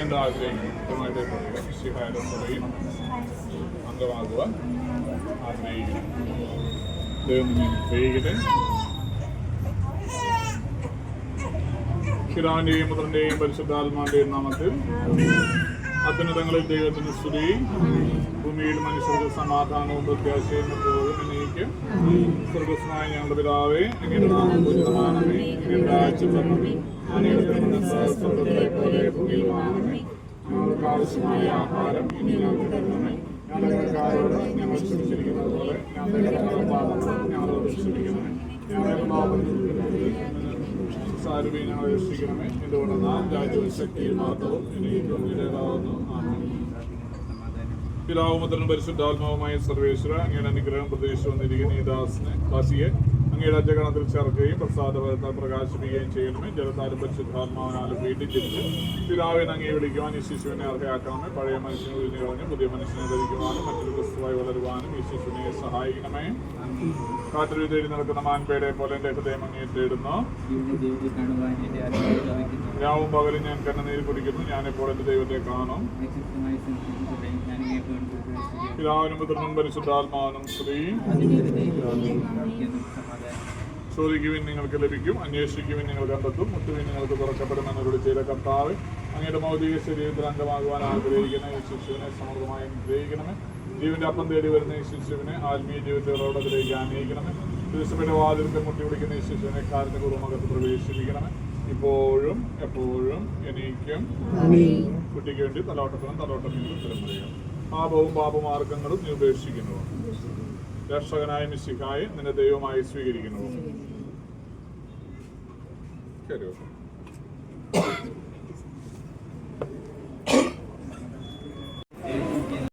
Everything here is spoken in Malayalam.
എന്താ ആഗ്രഹിക്കുന്നു കൃത്യമായിട്ട് പറയുക ശിഹായുടെ സഭയിൽ അംഗമാകുവാൻ ആഗ്രഹിക്കുന്നു ദൈവം നിന്നെ പിതാവിന്റെയും പുത്രന്റെയും പരിശുദ്ധാത്മാന്റെയും നാമത്തിൽ അത്യുന്നതങ്ങളിൽ ദൈവത്തിന് സ്തുതി. ഭൂമിയിൽ മനുഷ്യർക്ക് സമാധാനവും പ്രത്യാശയും എപ്പോഴും എന്നേക്കും സ്വർഗസ്നായ ഞങ്ങളുടെ പിതാവേ അങ്ങയുടെ നാമം പൂജിതമാണമേ അങ്ങയുടെ രാജ്യം വരണമേ. അങ്ങയുടെ പോലെ ഭൂമിയിൽ വാങ്ങണമേ ഞങ്ങൾക്ക് ആവശ്യമായ ആഹാരം ഞങ്ങളുടെ ഞങ്ങൾ ഞങ്ങളുടെ ഞങ്ങളോട് സാരവി ഞങ്ങളെ രക്ഷിക്കണമേ. നാം രാജ്യവും ശക്തിയും മാത്രവും എനിക്കും നിരതാവുന്നു ആമേൻ പിതാവും മുദ്രനും പരിശുദ്ധാത്മാവുമായ സർവേശ്വര അങ്ങനെ അനുഗ്രഹം പ്രതീക്ഷിച്ചു വന്നിരിക്കുന്ന ഈ ദാസിനെ ദാസിയെ അങ്ങയുടെ അജഗണത്തിൽ ചേർക്കുകയും പ്രസാദഫലത്താൽ പ്രകാശിപ്പിക്കുകയും ചെയ്യണമേ ജലത്താലും പരിശുദ്ധാത്മാവിനാലും വീട്ടിൽ ജനിച്ച് പിതാവിനെ അങ്ങേ വിളിക്കുവാൻ ഈ ശിശുവിനെ അർഹയാക്കണമേ പഴയ മനുഷ്യനെ ഒഴിഞ്ഞു കളഞ്ഞ് പുതിയ മനുഷ്യനെ ധരിക്കുവാനും മറ്റൊരു ക്രിസ്തുവായി വളരുവാനും ഈ ശിശുവിനെ സഹായിക്കണമേ. കാറ്റൊരു തേടി നടക്കുന്ന മാൻപേടെ പോലെ എന്റെ ഹൃദയം അങ്ങേ തേടുന്നു. രാവും പകലും ഞാൻ കണ്ണുനീര് കുടിക്കുന്നു. ഞാനിപ്പോൾ എന്റെ ദൈവത്തെ കാണും. പിതാവിനും പുത്രനും പരിശുദ്ധാത്മാവിനും സമാധാനം ചോദിക്കുവിൻ നിങ്ങൾക്ക് ലഭിക്കും അന്വേഷിക്കുവിൻ നിങ്ങൾ കണ്ടെത്തും മുട്ടുവിൻ നിങ്ങൾക്ക് തുറക്കപ്പെടുമെന്നവരോട് ചെയ്ത കർത്താവ് അങ്ങയുടെ ഭൗതിക ശരീരത്തിൽ അംഗമാകുവാൻ ആഗ്രഹിക്കുന്ന ഈ ശിശുവിനെ സമൃദ്ധമായി അനുഗ്രഹിക്കണമേ. ജീവന്റെ അപ്പം തേടി വരുന്ന ഈ ശിശുവിനെ ആത്മീയ ജീവിതത്തെ ഉറവിടത്തിലേക്ക് ആനയിക്കണമേ. ദിവസപ്പെട്ട വാതിലിന്റെ മുട്ടി വിളിക്കുന്ന ഈ ശിശുവിനെ കാലിന്റെ കുറുമകത്ത് പ്രവേശിപ്പിക്കണമേ. ഇപ്പോഴും എപ്പോഴും എനിക്കും കുട്ടിക്ക് വേണ്ടി തലോട്ടത്തിനും തലോട്ടത്തിനും ഉത്തരം പറയുക. പാപവും പാപമാർഗങ്ങളും നീ ഉപേക്ഷിക്കുന്നു. രക്ഷകനായ മിശിഹായി നിന്റെ ദൈവമായി സ്വീകരിക്കുന്നു. ശരി ഓക്കെ.